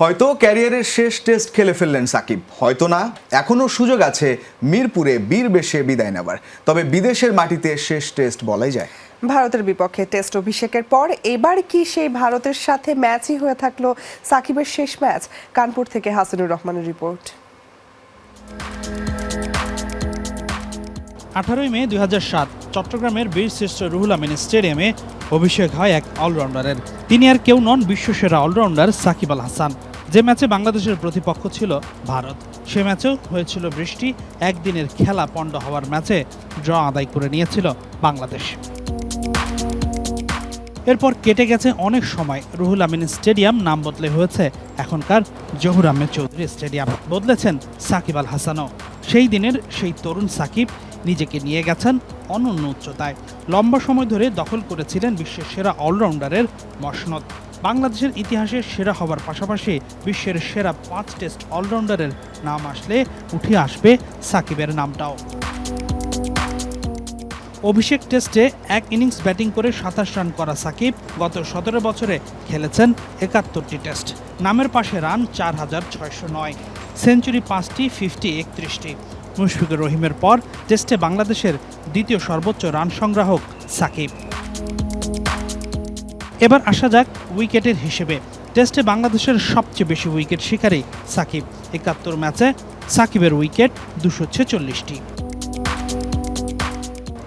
হয়তো ক্যারিয়ারের শেষ টেস্ট খেলে ফেললেন সাকিব। হয়তো না এখনও সুযোগ আছে মিরপুরে বীর বেশে বিদায় নেবার তবে বিদেশের মাটিতে শেষ টেস্ট বলাই যায়। ভারতের বিপক্ষে টেস্ট অভিষেকের পর এবার কি সেই ভারতের সাথে ম্যাচই হয়ে থাকল সাকিবের শেষ ম্যাচ? কানপুর থেকে হাসানুর রহমানের রিপোর্ট। আঠারোই মে দুই হাজার সাত চট্টগ্রামের বীর শ্রেষ্ঠ রুহুল আমিন স্টেডিয়ামে অভিষেক হয় এক অলরাউন্ডারের। তিনি আর কেউ নন বিশ্বসেরা অলরাউন্ডার সাকিব আল হাসান। যে ম্যাচে বাংলাদেশের প্রতিপক্ষ ছিল ভারত, সে ম্যাচেও হয়েছিল বৃষ্টি, একদিনের খেলা পণ্ড হওয়ার ম্যাচে ড্র আদায় করে নিয়েছিল বাংলাদেশ। এরপর কেটে গেছে অনেক সময়। রুহুল আমিন স্টেডিয়াম নাম বদলে হয়েছে এখনকার জহুর আহমেদ চৌধুরী স্টেডিয়াম। বদলেছেন সাকিব আল হাসানও। সেই দিনের সেই তরুণ সাকিব নিজেকে নিয়ে গেছেন অনন্য উচ্চতায়। লম্বা সময় ধরে দখল করেছিলেন বিশ্বের সেরা অলরাউন্ডারের মসনদ। বাংলাদেশের ইতিহাসে সেরা হওয়ার পাশাপাশি বিশ্বের সেরা পাঁচ টেস্ট অলরাউন্ডারের নাম আসলে উঠে আসবে সাকিবের নামটাও। অভিষেক টেস্টে এক ইনিংস ব্যাটিং করে সাতাশ রান করা সাকিব গত সতেরো বছরে খেলেছেন একাত্তরটি টেস্ট। নামের পাশে রান চার হাজার ছয়শো নয়, সেঞ্চুরি পাঁচটি, ফিফটি, একত্রিশটি। মুশফিকুর রহিমের পর টেস্টে বাংলাদেশের দ্বিতীয় সর্বোচ্চ রান সংগ্রাহক সাকিব। এবার আসা যাক উইকেটের হিসেবে। টেস্টে বাংলাদেশের সবচেয়ে বেশি উইকেট শিকারী সাকিব। একাত্তর ম্যাচে সাকিবের উইকেট দুশো ছেচল্লিশটি।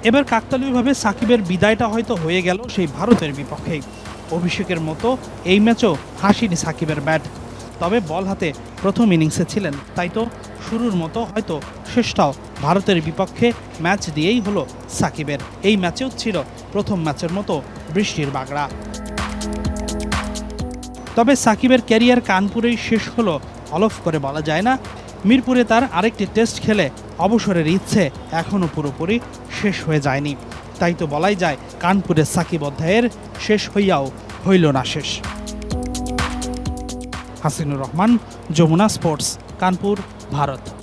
এবার কাকতালীয়ভাবে সাকিবের বিদায়টা হয়তো হয়ে গেল সেই ভারতের বিপক্ষে। অভিষেকের মতো এই ম্যাচও হাসিনি সাকিবের ব্যাট। তবে বল হাতে প্রথম ইনিংসে ছিলেন, তাই তো শুরুর মতো হয়তো শেষটাও ভারতের বিপক্ষে ম্যাচ দিয়েই হলো সাকিবের। এই ম্যাচেও ছিল প্রথম ম্যাচের মতো বৃষ্টির বাগড়া। তবে সাকিবের ক্যারিয়ার কানপুরেই শেষ হলো, অলফ করে বলা যায় না। মিরপুরে তার আরেকটি টেস্ট খেলে অবসরের ইচ্ছে এখনও পুরোপুরি শেষ হয়ে যায়নি। তাই তো বলাই যায়, কানপুরের সাকিব অধ্যায়ের শেষ হইয়াও হইল না শেষ। হাসিনুর রহমান, যমুনা স্পোর্টস, কানপুর, ভারত।